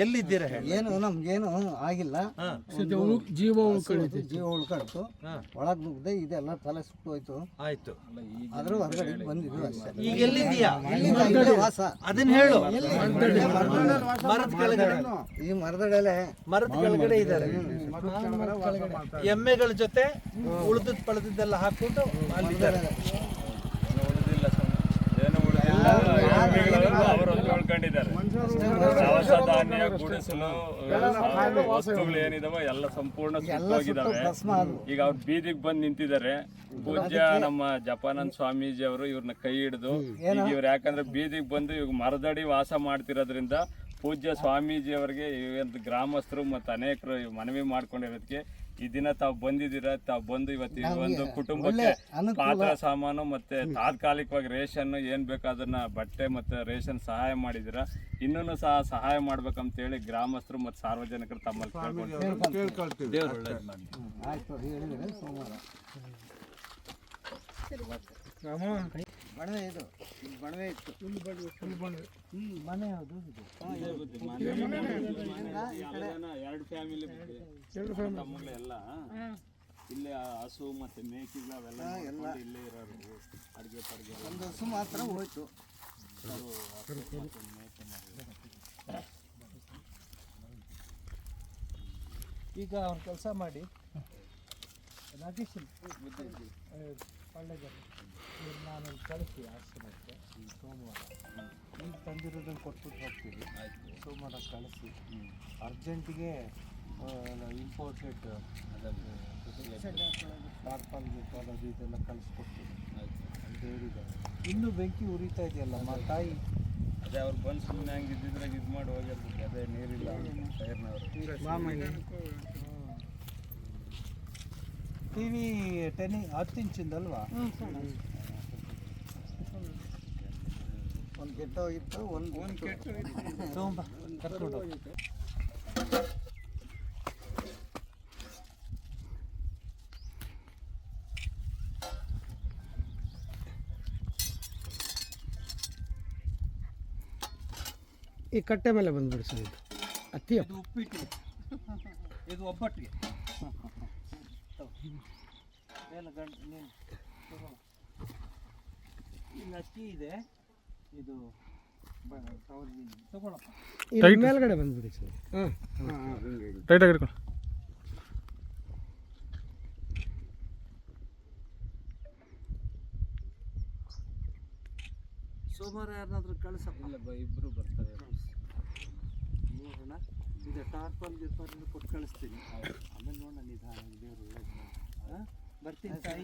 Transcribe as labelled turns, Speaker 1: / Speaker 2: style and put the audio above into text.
Speaker 1: ಎಲ್ಲಿದ್ದೀರಾ ಹೇಳಿ?
Speaker 2: ಏನು ನಮ್ಗೇನು ಆಗಿಲ್ಲ.
Speaker 3: ಜೀವ
Speaker 2: ಹಸು ಜೀವ ಉಳ್ಕೊಳ್ತು. ಒಳಗ್ ನುಗ್ದೆ ಇದೆಲ್ಲ ತಲೆ ಸುಟ್ಟು ಹೋಯ್ತು
Speaker 1: ಆಯ್ತು.
Speaker 2: ಅದ್ರ ಹೊರಗಡೆ ಬಂದಿದ್ವಿ ಅಷ್ಟೇ.
Speaker 1: ಈಗ ಎಲ್ಲಿದ್ದೀಯಾ?
Speaker 2: ಇಲ್ಲಿಂದ ಇಲ್ಲೇ ವಾಸ.
Speaker 1: ಅದನ್ನ ಹೇಳು. ಮರದ ಕೆಳಗಡೆ.
Speaker 2: ಈ ಮರದಡೆಲೆ.
Speaker 1: ಮರದ ಕೆಳಗಡೆ ಇದ್ದಾರೆ. ಎಮ್ಮೆಗಳ ಜೊತೆ ಉಳಿದದ್ ಪಳೆದಿದ್ದೆಲ್ಲ ಹಾಕೊಂಡು ಅಲ್ಲಿದ್ದಾರೆ.
Speaker 4: ಅವರು ಹೊಂದ್ಕೊಂಡಿದ್ದಾರೆ ದವಸ ಧಾನ್ಯ ಗುಡಿಸಲು ವಸ್ತುಗಳು ಏನಿದಾವ ಎಲ್ಲ ಸಂಪೂರ್ಣ ಸುಟ್ಟೋಗಿದಾವೆ ಈಗ ಅವ್ರ ಬೀದಿಗೆ ಬಂದು ನಿಂತಿದ್ದಾರೆ. ಪೂಜ್ಯ ನಮ್ಮ ಜಪಾನಂದ್ ಸ್ವಾಮೀಜಿ ಅವರು ಇವ್ರನ್ನ ಕೈ ಹಿಡಿದು ಈಗ ಇವ್ರು ಯಾಕಂದ್ರೆ ಬೀದಿಗೆ ಬಂದು ಇವಾಗ ಮರದಡಿ ವಾಸ ಮಾಡ್ತಿರೋದ್ರಿಂದ ಪೂಜ್ಯ ಸ್ವಾಮೀಜಿ ಅವರಿಗೆ ಇವಂತ ಗ್ರಾಮಸ್ಥರು ಮತ್ತು ಅನೇಕರು ಮನವಿ ಮಾಡ್ಕೊಂಡಿರೋದಕ್ಕೆ ಈ ದಿನ ತಾವು ಬಂದಿದ್ದೀರಾ? ತಾವು ಬಂದು ಇವತ್ತು ಈ ಒಂದು ಕುಟುಂಬಕ್ಕೆ. ಪಾತ್ರ ಸಾಮಾನು ಮತ್ತೆ ತಾತ್ಕಾಲಿಕವಾಗಿ ರೇಷನ್ ಏನ್ ಬೇಕು ಅದನ್ನ ಬಟ್ಟೆ ಮತ್ತೆ ರೇಷನ್ ಸಹಾಯ ಮಾಡಿದಿರ ಇನ್ನೂ ಸಹ ಸಹಾಯ ಮಾಡ್ಬೇಕಂತ ಹೇಳಿ ಗ್ರಾಮಸ್ಥರು ಮತ್ತೆ ಸಾರ್ವಜನಿಕರು ತಮ್ಮಲ್ಲಿ ದೇವ್ರು ಒಳ್ಳೇದು ಮಾಡಿ.
Speaker 2: ಸೋಮವಾರ. ಬಣವೆ ಇದು. ಬಣವೆ ಇತ್ತು. ಹ್ಮ್, ಮನೆ ಯಾವುದು ಇದು.
Speaker 4: ಎರಡು ಫ್ಯಾಮಿಲಿ ತಮ್ಮಗಳು ಎಲ್ಲ ಇಲ್ಲೇ ಹಸು ಮತ್ತೆ ಮೇಕೆಗಳು ಅವೆಲ್ಲ ನೋಡ್ಕೊಂಡು ಇಲ್ಲೇ ಇರೋರು. ಅಡಿಗೆ ಪಡಿಗೆ ಎಲ್ಲ.
Speaker 2: ಒಂದು ಹಸು ಮಾತ್ರ ಹೋಯ್ತು.
Speaker 1: ಈಗ ಅವ್ರ ಕೆಲಸ ಮಾಡಿ. ರಾಜೇಶ್. ನಾನು ಕಳಿಸಿ ಆಶ್ರಮಕ್ಕೆ ಈ ಸೋಮವಾರ ಈಗ ತಂದಿರೋದನ್ನು ಕೊಟ್ಬಿಟ್ಟು ಹೋಗ್ತೀವಿ ಸೋಮವಾರ ಕಳಿಸಿ ಅರ್ಜೆಂಟಿಗೆ ಇಂಪೋರ್ಟೆಡ್ ಟಾರ್ಪಲ್ ಗಿರ್ಪಲ್ ಅದು ಇದೆಲ್ಲ ಕಳಿಸ್ಕೊಡ್ತೀವಿ ಅಂತ ಹೇಳಿದ್ದಾರೆ ಇನ್ನೂ ಬೆಂಕಿ ಉರಿತಾ ಇದೆಯಲ್ಲ ಮಾ ತಾಯಿ
Speaker 4: ಅದೇ ಅವ್ರು ಬಂದು ಸುಮ್ಮನೆ ಹಂಗೆ ಇದು ಮಾಡಿ ಹೋಗಿರ್ಬೇಕು ಅದೇ ನೀರಿಲ್ಲ ಟೈರ್ನವರು
Speaker 1: ಟಿ ವಿ ಟೆನ್ ಹತ್ತು ಇಂಚಿಂದಲ್ವಾ
Speaker 2: ಒಂದು ಕೆಟ್ಟೋಗಿತ್ತು ಒಂದು ಒಂದು ಕೆಟ್ಟು
Speaker 1: ತಗೊಂಬ ಕರ್ಕೊಂಡು ಹೋಗು.
Speaker 3: ಈ ಕಟ್ಟೆ ಮೇಲೆ ಬಂದ್ಬಿಡಿ ಸರ್ ಇದು. ಅತ್ತಿ
Speaker 1: ಇದು ಉಪ್ಪಿಟ್ಟು. ಇದು ಒಬ್ಬಟ್ಟಿಗೆ. ಏನು ಗಂಟು ನೀನು ತಗೋ. ಇಲ್ಲಿ ಅಕ್ಕಿ ಇದೆ. ಇದು
Speaker 3: ಇಲ್ಲಿ ಮೇಲ್ಗಡೆ ಬಂದ್ಬಿಡಿ ಸರ್. ಹಾಂ ಟೈಟಾಗಿ ಹಿಡ್ಕೊಂಡು
Speaker 1: ಸೋಮವಾರ ಯಾರನ್ನಾದ್ರೂ ಕಳಿಸಪ್ಪ? ಇಲ್ಲ ಬ ಇಬ್ಬರು ಬರ್ತಾರೆ. ನೋಡೋಣ. ಇದು ಟಾರ್ಪಲ್ ಗಿರ್ಪಲ್ ಕೊಟ್ಟು ಕಳಿಸ್ತೀನಿ. ಆಮೇಲೆ ನೋಡೋಣ ನಿಧಾನ ದೇವರು ಒಳ್ಳೇದು. ಬರ್ತೀನಿ ತಾಯಿ.